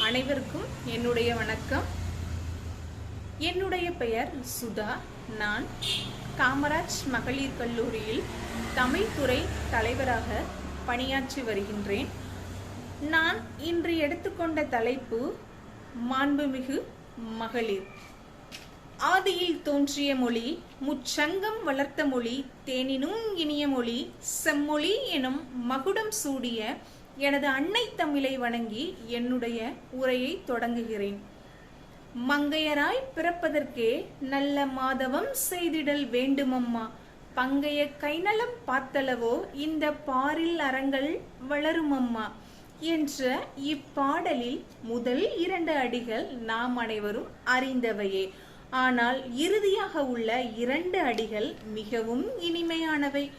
அனைவருக்கும் என்னுடைய வணக்கம். என்னுடைய பெயர் சுதா. நான் காமராஜ் மகளிர் கல்லூரியில் தமிழ் துறை தலைவராக பணியாற்றி வருகின்றேன். நான் இன்று எடுத்துக்கொண்ட தலைப்பு மாண்புமிகு மகளிர். ஆதியில் தோன்றிய மொழி முச்சங்கம் வளர்த்த மொழி தேனினும் இனிய மொழி செம்மொழி எனும் மகுடம் சூடிய எனது அன்னை தமிழை வணங்கி என்னுடைய உரையை தொடங்குகிறேன். மங்கையராய் பிறப்பதற்கே நல்ல மாதவம் செய்திடல் வேண்டுமம்மா. பங்கைய கைநலம் பார்த்தளவோ இந்த பாரில் அறங்கள் வளருமம்மா. என்ற இப்பாடலில் முதல் இரண்டு அடிகள் நாம் அனைவரும் அறிந்தவையே. ஆனால் இறுதியாக உள்ள இரண்டு அடிகள் மிகவும் இனிமையானவை.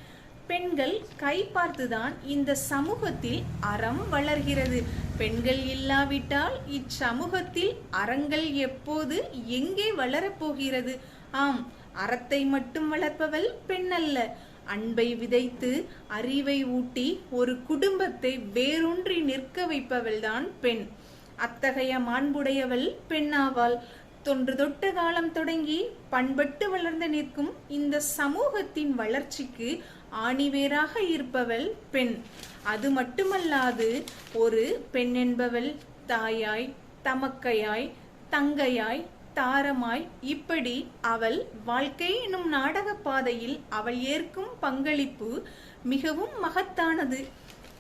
பெண்கள் கை பார்த்துதான் இந்த சமூகத்தில் அறம் வளர்கிறது. பெண்கள் இல்லாவிட்டால் இச்சமூகத்தில் அறங்கள் எப்போது எங்கே வளரப்போகிறது ஆம் அறத்தை மட்டும் வளர்ப்பவள் பெண் அல்ல அன்பை விதைத்து அறிவை ஊட்டி ஒரு குடும்பத்தை வேரூன்றி நிற்க வைப்பவள்தான் பெண். அத்தகைய மாண்புடையவள் பெண்ணாவாள். தொன்று தொட்ட காலம் தொடங்கி பண்பட்டு வளர்ந்து நிற்கும் இந்த சமூகத்தின் வளர்ச்சிக்கு ஆணிவேராக இருப்பவள் பெண். அது மட்டுமல்லாது ஒரு பெண் என்பவள் தாயாய் தமக்கையாய் தங்கையாய் தாரமாய் இப்படி அவள் வாழ்க்கை எனும் நாடக பாதையில் அவள் ஏற்கும் பங்களிப்பு மிகவும் மகத்தானது.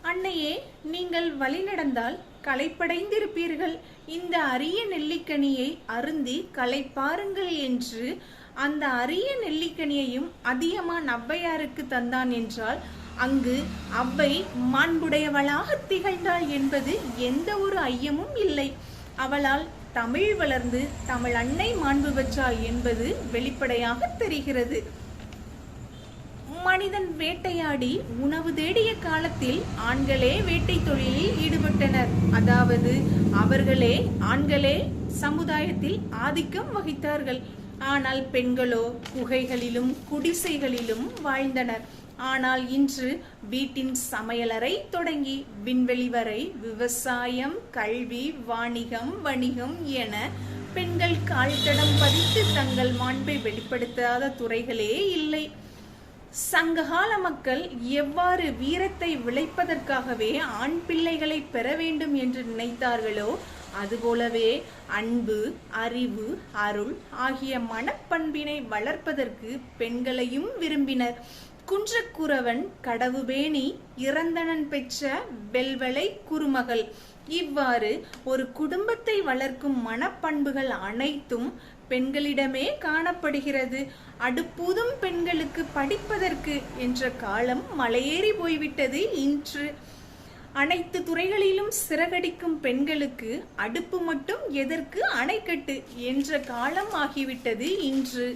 அன்னையே நீங்கள் வழிநடந்தால் களைப்படைந்திருப்பீர்கள். இந்த அரிய நெல்லிக்கனியை அருந்தி களைப்பாருங்கள் என்று அந்த அரிய நெல்லிக்கனியையும் அதியமான் அவ்வையாருக்கு தந்தான் என்றால் அங்கு அவ்வை மாண்புடையவளாக திகழ்ந்தாள் என்பது எந்த ஒரு ஐயமும் இல்லை. அவளால் தமிழ் வளர்ந்து தமிழ் அன்னை மாண்பு பெற்றாள் என்பது வெளிப்படையாக தெரிகிறது. மனிதன் வேட்டையாடி உணவு தேடிய காலத்தில் ஆண்களே வேட்டை தொழிலில் ஈடுபட்டனர். அதாவது அவர்களே ஆண்களே சமுதாயத்தில் ஆதிக்கம் வகித்தார்கள். ஆனால் பெண்களோ குகைகளிலும் குடிசைகளிலும் வாழ்ந்தனர். ஆனால் இன்று வீட்டின் சமையலறை தொடங்கி விண்வெளி வரை விவசாயம் கல்வி வாணிகம் வணிகம் என பெண்கள் கால்தடம் பதித்து தங்கள் மாண்பை வெளிப்படுத்தாத துறைகளே இல்லை. சங்ககால மக்கள் எவ்வாறு வீரத்தை விளைப்பதற்காகவே ஆண் பிள்ளைகளை பெற வேண்டும் என்று நினைத்தார்களோ அதுபோலவே அன்பு அறிவு அருள் ஆகிய மனப்பண்பினை வளர்ப்பதற்கு பெண்களையும் விரும்பினர். குன்றக்குறவன் கடவுபேணி இறந்தனன் பெற்ற வெல்வளை குறுமகள். இவ்வாறு ஒரு குடும்பத்தை வளர்க்கும் மனப்பண்புகள் அனைத்தும் பெண்களிடமே காணப்படுகிறது. அடுப்பூதும் பெண்களுக்கு படிப்பதற்கு என்ற காலம் மலையேறி போய்விட்டது இன்று. அனைத்து துறைகளிலும் சிறகடிக்கும் பெண்களுக்கு அடுப்பு மட்டும் எதற்கு அணைக்கட்டு என்ற காலம் ஆகிவிட்டது இன்று.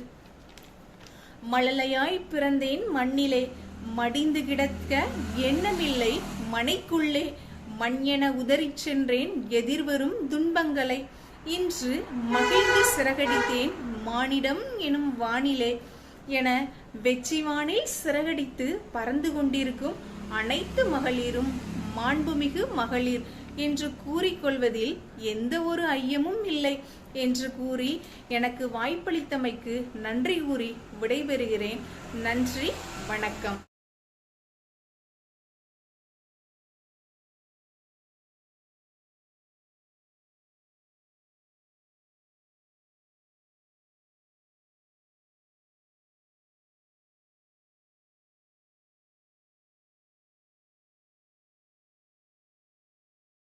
மழலையாய் பிறந்தேன் மண்ணிலே. மடிந்து கிடக்க எண்ணமில்லை மனைக்குள்ளே. மண் என உதறிச் சென்றேன் எதிர்வரும் துன்பங்களை. இன்று மகிழ்ந்து சிறகடித்தேன் மானிடம் எனும் வானிலே. என வெற்றிவானில் சிறகடித்து பறந்து கொண்டிருக்கும் அனைத்து மகளிரும். மாண்புமிகு மகளிர் என்று கூறிக்கொள்வதில் எந்த ஒரு ஐயமும் இல்லை என்று கூறி எனக்கு வாய்ப்பளித்தமைக்கு நன்றி கூறி விடைபெறுகிறேன். நன்றி வணக்கம்.